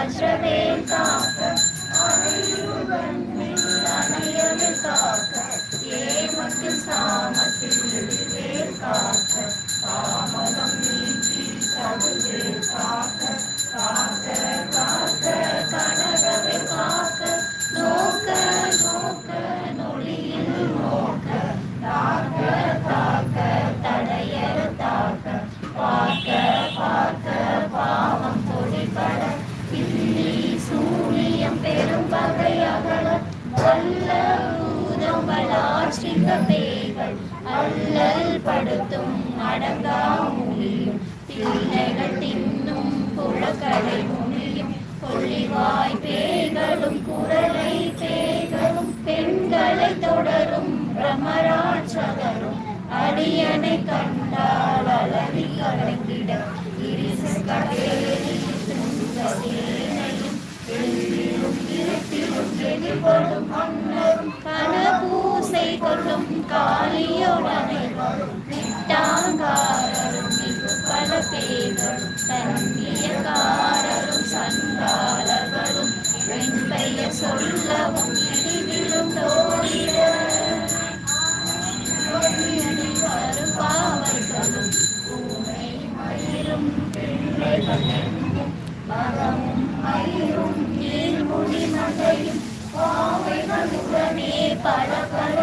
वज्रवेताक வளாச்சிக பேய்கள் அல்லல் படுத்தும் அடங்கா முடியும் பிள்ளைகள் தின்னும் புழக்கடை முடியும் கொள்ளிவாய் பேய்களும் குரலை பேய்களும் பெண்களை தொடரும் பிரமராட்சகரும் அடியனை கண்டால் அலறி கலங்கிட இரிசு கடேறி துன்பசேனையும் எல்லிலும் எதிர்படும் அண்ணன் கொள்ளும் காளியோடனை விட்டாங்காரரும் மிகு பல பேர்களும் தன்னியக்காரரும் சண்டாளர்களும் வெண்பெயர் சொல்லவும் இடிவிலும் தோழிட வரும் பூனை மயிரும் மகமும் மயிரும் ஏ மகையும் பல பல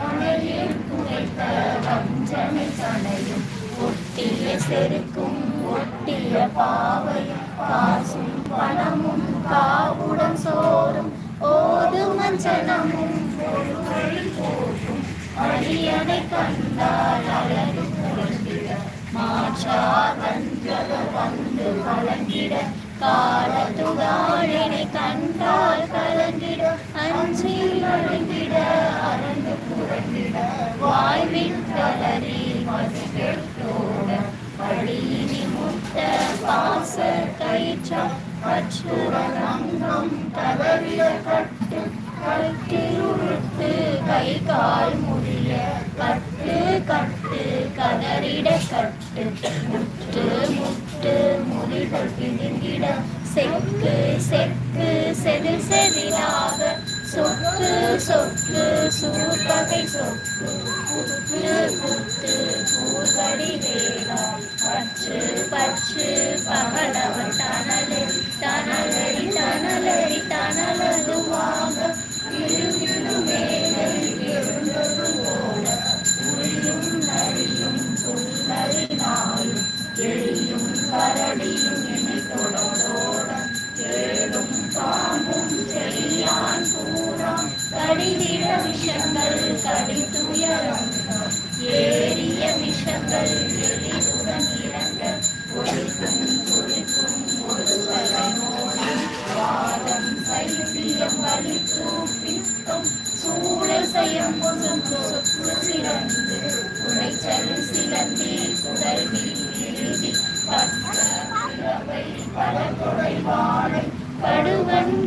அணையில் குறைத்த வஞ்சனை சனையும் ஒட்டிய செருக்கும் ஒட்டிய பாவையும் காசும் பணமும் காவுடன் சோறும் ஓது மஞ்சனமும் ஒரு வழி போகும் அடியனை கண்டால் அழகு மாற்றா வந்து கலங்கிட காலத்துடாழினை கண்டால் கலந்திட அஞ்சி அழுங்கிட அறந்து புரண்டிட வாழ்வில் கலரி மதி கெட்டோட வழியினி முட்ட பாச கயிற்றா அச்சுர அங்கம் கதறிட கட்டு கட்டிலுருட்டு கை கால் முடிய கட்டு கட்டு கதறிட கட்டு. சொக்கு சூழ்பகை சொக்கு புத்து பூர்வடி வேளா பற்று பற்று பகலவன் தனலடி தனலடி இருவிடு மேலே இருந்தது நரியும் நாயும் எளியும் கரடியும் இனி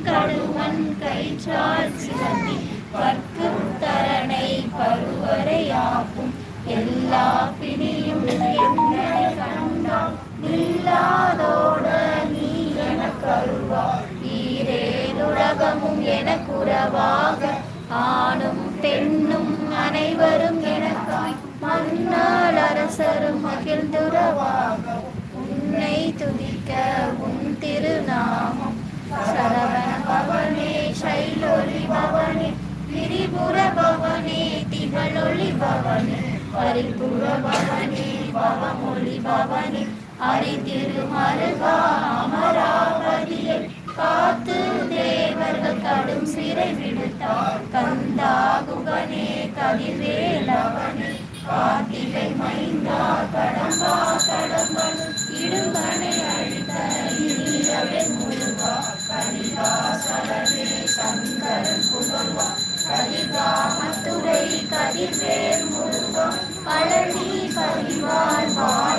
கடுவன் கயிற்றால் கைச்சால் சிலந்தி பற்கு தரணை பருவரையாக்கும் எல்லா பிடியும் என்னை கண்டால் இல்லாதோட நீ எனக்கு அருவா ஈரேதுலகமும் எனக்குறவாக ஆணும் பெண்ணும் அனைவரும் எனக்காய் மன்னால் அரசரும் மகிழ்ந்துறவாக உன்னை துதிக்க உன் திருநாமம் பவனி பரிபூர பவனி பவமொழி பவனி அறிதிருமருகா அமராவதியை காத்து தேவர்கள் கடும் சிறை விடுத்தார். கந்தா கதிவேலவனே கார்த்திகை மைந்தா கடம்பா கடம்பன் இடுங்கனே பழனி பதிவாழ்வார்